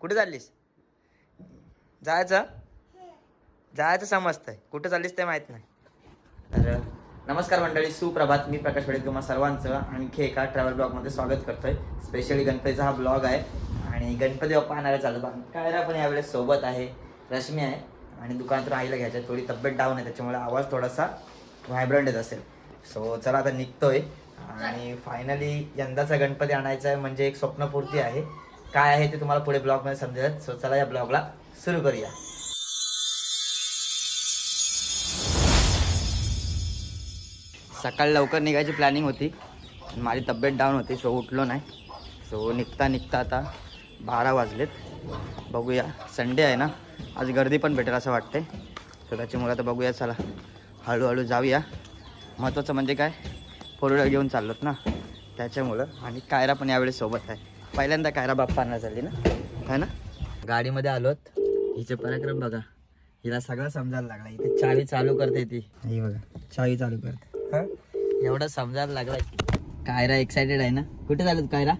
कुठे चाललीस? जायचं? जायचं समजतंय. कुठे चाललीस ते माहीत नाही. तर नमस्कार मंडळी सुप्रभात. मी प्रकाश पडेल तुम्हा सर्वांचं आणखी एका ट्रॅव्हल ब्लॉगमध्ये स्वागत करतोय. स्पेशली गणपतीचा हा ब्लॉग आहे आणि गणपती बाप्पा आणायला चालत कायरा पण यावेळेस सोबत आहे. रश्मी आहे आणि दुकानातून आईला घ्यायचं. आहे. थोडी तब्येत डाऊन आहे त्याच्यामुळे आवाज थोडासा व्हायब्रंट येत असेल. सो चला आता निघतोय. आणि फायनली यंदाचा गणपती आणायचा आहे म्हणजे एक स्वप्नपूर्ती आहे. काय आहे ते तुम्हाला पुढे ब्लॉगमध्ये समजेल. सो चला या ब्लॉगला सुरू करूया. सकाळी लवकर निघायची प्लॅनिंग होती. माझी तब्येत डाऊन होती सो उठलो नाही. सो निघता निघता आता बारा वाजलेत. बघूया संडे आहे ना? आज गर्दी पण भेटेल असं वाटते सो त्याच्यामुळे आता बघूया चला. हळूहळू जाऊया. महत्त्वाचं म्हणजे काय? फोर व्हीलर घेऊन चाललोत ना? त्याच्यामुळं. आणि कायरा पण यावेळेस सोबत आहे. पहिल्यांदा कायरा बाप्पा आणणार चालली ना? है ना? गाडीमध्ये आलोत. हिचे पराक्रम बघा. हिला सगळं समजायला लागला. इथे चावी चालू करते ती. ही बघा चावी चालू करते. हा? एवढं समजायला लागलाय कायरा एक्साइटेड आहे ना? कुठे चालत कायरा?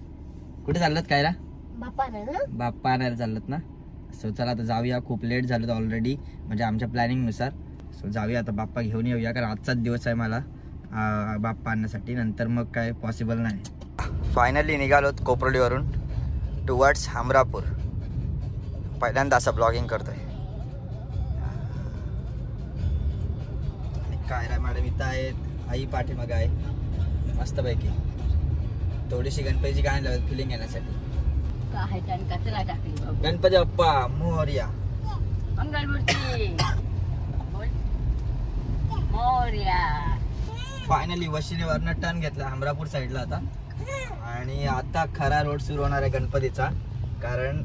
कुठे चालत कायरा? बाप्पा ना ना? बाप्पा आणायला चालत ना? सो चला आता जाऊया. खूप लेट झालं ऑलरेडी म्हणजे आमच्या प्लॅनिंगनुसार सो जाऊया आता बाप्पा घेऊन येऊया कारण आजचाच दिवस आहे मला बाप्पा आणण्यासाठी. नंतर मग काय पॉसिबल नाही. फायनली निघालोत कोपरोलीवरून टुवर्ड्स हमरापूर. पहिल्यांदा असं ब्लॉगिंग करतोय. आणि कायरा मॅडम इथं आहेत. आई पाठीमागं आहे. मस्तपैकी. थोडीशी गणपतीची गाणी लावत फिलिंग येण्यासाठी. काय. गणपती बाप्पा मोर्या. फायनली वशिलेवरनं टर्न घेतला हमरापूर साईडला आता. आणि आता खरा रोड सुरू होणार आहे गणपतीचा. कारण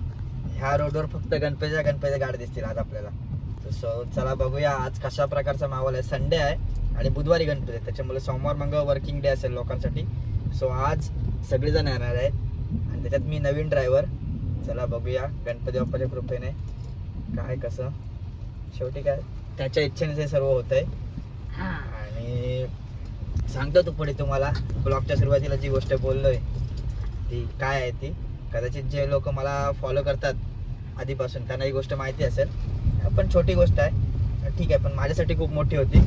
ह्या रोडवर फक्त गणपतीच्या गणपतीच्या गाड्या दिसतील आज आपल्याला. सो चला बघूया आज कशा प्रकारचा माहोल आहे. संडे आहे आणि बुधवारी गणपती आहे. त्याच्यामुळे सोमवार मंगळ वर्किंग डे असेल लोकांसाठी. सो आज सगळेजण येणार आहेत. आणि त्याच्यात मी नवीन ड्रायव्हर चला बघूया गणपती बाप्पाच्या कृपेने काय कसं. शेवटी काय? त्याच्या इच्छेने हे सर्व होत आहे आणि सांगतो तू पुढे तुम्हाला. ब्लॉगच्या सुरुवातीला जी गोष्ट बोललोय ती काय आहे ती? कदाचित जे लोक मला फॉलो करतात आधीपासून त्यांना ही गोष्ट माहिती असेल. पण छोटी गोष्ट आहे. ठीक आहे पण माझ्यासाठी खूप मोठी होती.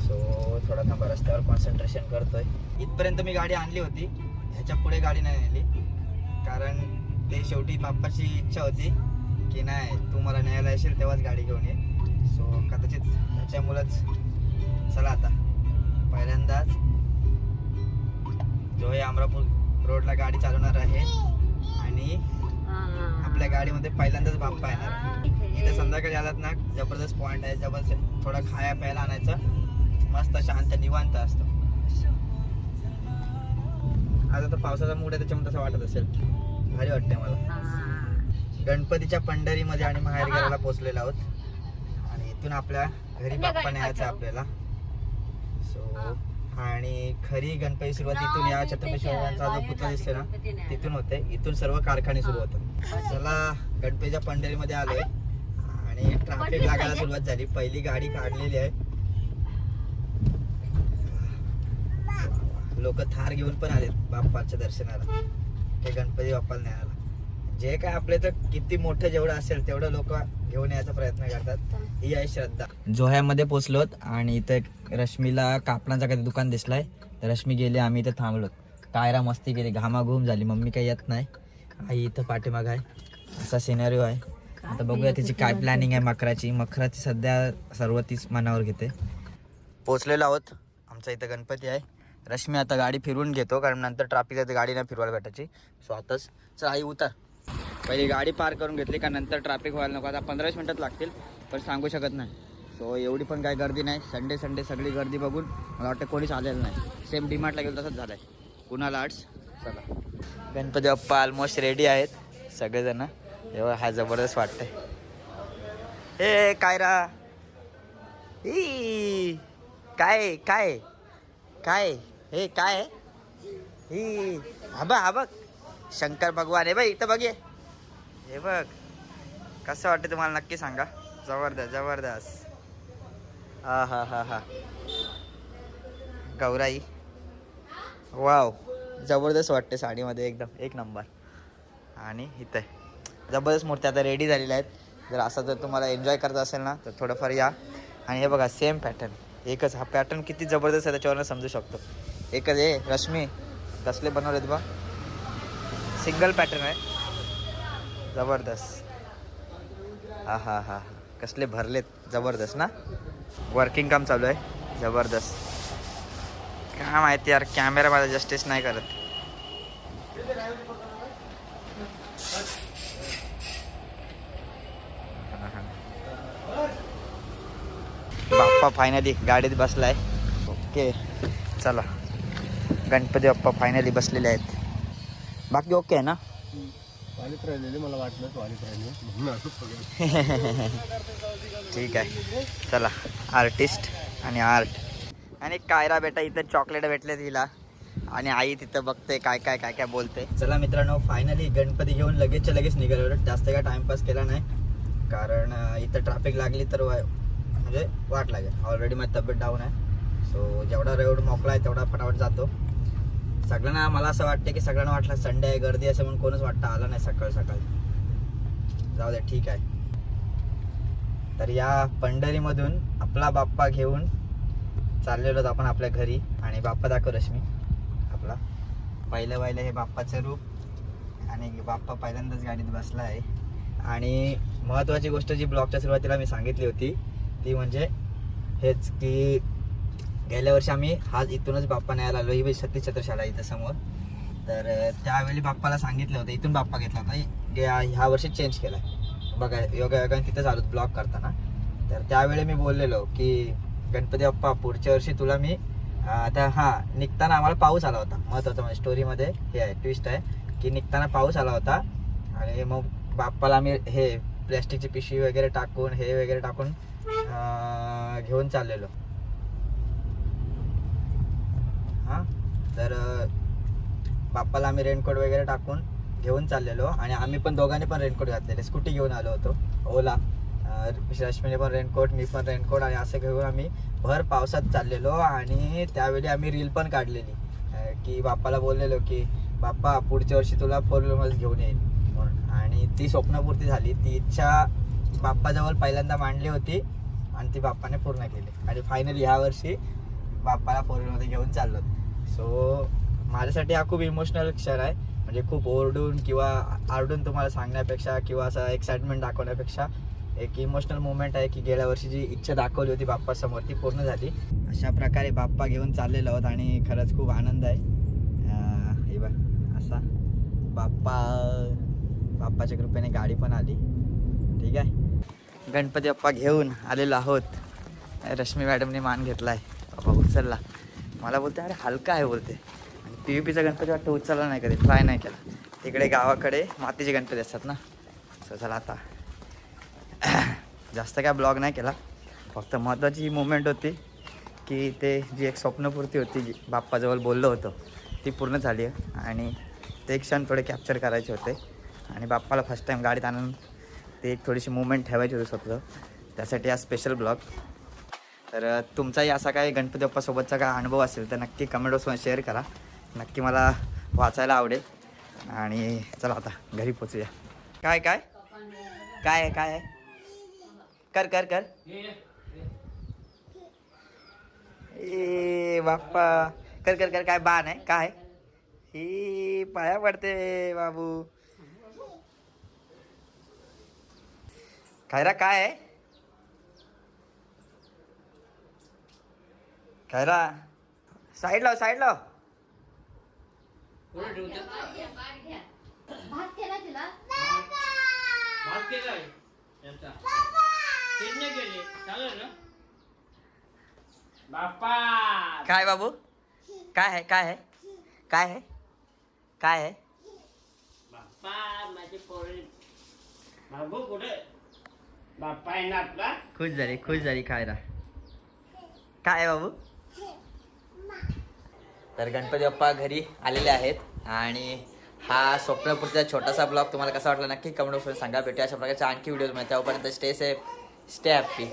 सो थोडा थांबा रस्त्यावर कॉन्सन्ट्रेशन करतोय. इथपर्यंत मी गाडी आणली होती. ह्याच्या पुढे गाडी नाही नेली. कारण ते शेवटी बाप्पाची इच्छा होती की नाही तू मला न्यायला येशील तेव्हाच गाडी घेऊन ये. सो कदाचित त्याच्यामुळंच चला आता. पहिल्यांदाच जो हे अमरापूर रोडला गाडी चालवणार आहे. आणि आपल्या गाडीमध्ये पहिल्यांदाच बाप्पा येणार. इथे संध्याकाळी आलात ना जबरदस्त पॉइंट आहे. जबरदस्त थोडं खाया प्यायला आणायचं. मस्त शांत निवांत असतो. आज आता पावसाचा मूड आहे त्याच्यामुळे तसं वाटत असेल. भारी वाटतंय मला. गणपतीच्या पंढरीमध्ये आणि माहेर घराला पोहोचलेलो आहोत. आणि इथून आपल्या घरी बाप्पा न्यायचा आपल्याला. सो आणि खरी गणपती सुरुवात इथून या छत्रपती शिवाजींचा जो पुतळा दिसतोय ना तिथून होते. इथून सर्व कारखाने सुरू होतात. चला गणपतीच्या पंढरीमध्ये आलोय. आणि ट्रॅफिक लागायला सुरुवात झाली. पहिली गाडी काढलेली आहे. लोक थार घेऊन पण आलेत बाप्पाच्या दर्शनाला. ते गणपती बाप्पाला न्यायला. जे काय आपले तर किती मोठं जेवढं असेल तेवढं लोक घेऊन यायचा प्रयत्न करतात. ही आहे श्रद्धा. जोह्यामध्ये पोचलोत आणि इथं रश्मीला कापडाचा काही दुकान दिसलाय. तर रश्मी गेली आम्ही इथं थांबलोत. कायरा मस्ती केली घामाघूम झाली. मम्मी काही येत नाही. आई इथं पाठीमाग आहे. असा सिनेरिओ आहे. आता बघूया तिची काय प्लॅनिंग आहे मकराची. मकराची सध्या सर्व तीच मनावर घेते. पोचलेलो आहोत. आमचा इथं गणपती आहे. रश्मी आता गाडी फिरवून घेतो कारण नंतर ट्रॅफिक आहे तर गाडी नाही फिरवायला भेटायची. सो आताच. चल आई उतर. पहिली गाडी पार करून घेतली का नंतर ट्रॅफिक व्हायला नको. आता पंधराच मिनटात लागतील पण सांगू शकत नाही. सो एवढी पण काय गर्दी नाही. संडे संडे सगळी गर्दी बघून मला वाटतं कोणीच आलेलं नाही. सेम डिमार्टला गेलो तसंच झालं आहे कुणाला आर्ट्स चला. गणपती बाप्पा ऑलमोस्ट रेडी आहेत सगळेजण. एवढं हा जबरदस्त वाटतंय. हे कायरा ई काय काय? काय? हे काय? ही हा बघ हा बघ. शंकर भगवान आहे बाई इथं बघे हे बघ कसं वाटतं तुम्हाला नक्की सांगा. जबरदस्त जबरदस्त. हा हा हा हा. गौराई. वाव जबरदस्त वाटते साडीमध्ये एकदम एक नंबर. आणि इथं. आहे जबरदस्त मूर्त्या आता रेडी झालेल्या आहेत. जर असं जर तुम्हाला एन्जॉय करायचं असेल ना तर थोडंफार या. आणि हे बघा सेम पॅटर्न एकच हा पॅटर्न किती जबरदस्त आहे त्याच्यावरनं समजू शकतो. एकच आहे रश्मी. कसले बनवलेत बा? सिंगल पॅटर्न आहे. जबरदस्त. हा हा हा हा कसले भरलेत जबरदस्त ना? वर्किंग काम चालू आहे. जबरदस्त. काय माहिती यार कॅमेरा माझा जस्टिस नाही करत. बाप्पा फायनली गाडीत बसलाय. ओके चला. गणपती बाप्पा फायनली बसलेले आहेत. बाकी ओके आहे ना? पाणीच राहिलेले मला वाटलं पाणीच राहिले म्हणून असं सगळं. ठीक आहे. चला आर्टिस्ट आणि आर्ट आणि कायरा बेटा इथं चॉकलेट भेटले तिला. आणि आई तिथं बघते काय काय काय काय बोलते. चला मित्रांनो फायनली गणपती घेऊन लगेचच्या लगेच निघालो. जास्त काय टाइमपास केला नाही. कारण इथं ट्रॅफिक लागली तर म्हणजे वाट लागेल. ऑलरेडी माझी तब्येत डाऊन आहे. सो जेवढा रोड मोकळा आहे तेवढा फटाफट जातो. सगळ्यांना मला असं वाटतं की सगळ्यांना वाटलं संडे आहे गर्दी असं म्हणून कोणच वाटतं आलं नाही सकाळ सकाळी. जाऊ दे ठीक आहे. तर या पंढरीमधून आपला बाप्पा घेऊन चाललेलो आपण आपल्या घरी आणि बाप्पा दाखव रश्मी. आपला. पहिलं पहिलं हे बाप्पाचं रूप आणि बाप्पा पहिल्यांदाच गाडीत बसला आहे. आणि महत्त्वाची गोष्ट जी ब्लॉगच्या सुरुवातीला मी सांगितली होती ती म्हणजे हेच की गेल्या वर्षी आम्ही हा इथूनच बाप्पा न्यायला आलो. ही सतीश छत्रशाला इथं समोर. तर त्यावेळी बाप्पाला सांगितलं होतं इथून बाप्पा घेतला होता. गे- ह्या वर्षी चेंज केला बघा योगा योगा तिथं चालू ब्लॉग करताना. तर त्यावेळी मी बोललेलो की गणपती बाप्पा पुढच्या वर्षी तुला मी आता हा निघताना आम्हाला पाऊस आला होता. महत्वाचं म्हणजे स्टोरीमध्ये हे आहे ट्विस्ट आहे की निघताना पाऊस आला होता. आणि मग बाप्पाला आम्ही हे प्लॅस्टिकची पिशवी वगैरे टाकून हे वगैरे टाकून घेऊन चाललेलो. हां. तर बाप्पाला आम्ही रेनकोट वगैरे टाकून घेऊन चाललेलो आणि आम्ही पण दोघांनी पण रेनकोट घातलेले. स्कूटी घेऊन आलो होतो ओला. रश्मीने पण रेनकोट मी पण रेनकोट आणि असं घेऊन आम्ही भर पावसात चाललेलो आणि त्यावेळी आम्ही रील पण काढलेली. की बाप्पाला बोललेलो की बाप्पा पुढच्या वर्षी तुला फोर व्हीलरमध्ये घेऊन येईल म्हणून. आणि ती स्वप्नपूर्ती झाली. ती इच्छा बाप्पाजवळ पहिल्यांदा मांडली होती आणि ती बाप्पाने पूर्ण केली. आणि फायनली ह्या वर्षी बाप्पाला फोर व्हीलरमध्ये घेऊन चाललो. सो माझ्यासाठी हा खूप इमोशनल क्षण आहे. म्हणजे खूप ओरडून किंवा आरडून तुम्हाला सांगण्यापेक्षा किंवा असं एक्साइटमेंट दाखवण्यापेक्षा एक इमोशनल मुवमेंट आहे की गेल्या वर्षी जी इच्छा दाखवली होती बाप्पासमोर ती पूर्ण झाली. अशा प्रकारे बाप्पा घेऊन चाललेलो आहोत आणि खरंच खूप आनंद आहे. हे बघ असा. बाप्पा बाप्पाच्या कृपेने गाडी पण आली. ठीक आहे? गणपती बाप्पा घेऊन आलेलो आहोत. रश्मी मॅडमने मान घेतला आहे बाप्पा उचलला. मला बोलते अरे हलका आहे बोलते. आणि पी व्ही पीचा गणपती वाटतं उचलला नाही कधी ट्राय नाही केला. तिकडे गावाकडे मातीचे गणपती असतात ना. सो चला आता. जास्त काय ब्लॉग नाही केला. फक्त महत्त्वाची ही मुवमेंट होती की ते जी एक स्वप्नपूर्ती होती जी बाप्पाजवळ बोललो होतो ती पूर्ण झाली आहे. आणि ते क्षण थोडे कॅप्चर करायचे होते. आणि बाप्पाला फर्स्ट टाईम गाडीत आणून ते एक थोडीशी मुवमेंट ठेवायची होती स्वतः त्यासाठी हा स्पेशल ब्लॉग तर तुमचाही असा काही गणपती बाप्पासोबतचा काय अनुभव असेल तर नक्की कमेंटवर शेअर करा. नक्की मला वाचायला आवडेल. आणि चला आता घरी पोचूया. काय काय? काय आहे काय आहे? कर कर कर. ए बाप्पा. कर कर कर. काय बाण आहे? काय? ही पाया पडते बाबू. खायरा काय आहे? खैरा साईड लाव साईड लाव भात केला तुला? भात याचा. केली. चालेल ना? बाप्पा! काय बाबू? काय आहे काय आहे? काय आहे? काय आहे? बाप्पा माझी पोरी बाबू कुठे? बाप्पा आहे ना आपला? खुश झाली खुश झाली खायला. काय आहे बाबू? तर गणपती बाप्पा घरी आलेले आहेत. आणि हा स्वप्नपूर्तीचा छोटासा ब्लॉग तुम्हाला कसा वाटला नक्की कमेंट बॉक्समध्ये सांगा. भेटूया अशा प्रकारच्या आणखी व्हिडिओज मिळतात त्यापर्यंत स्टे सेफ स्टे हॅप्पी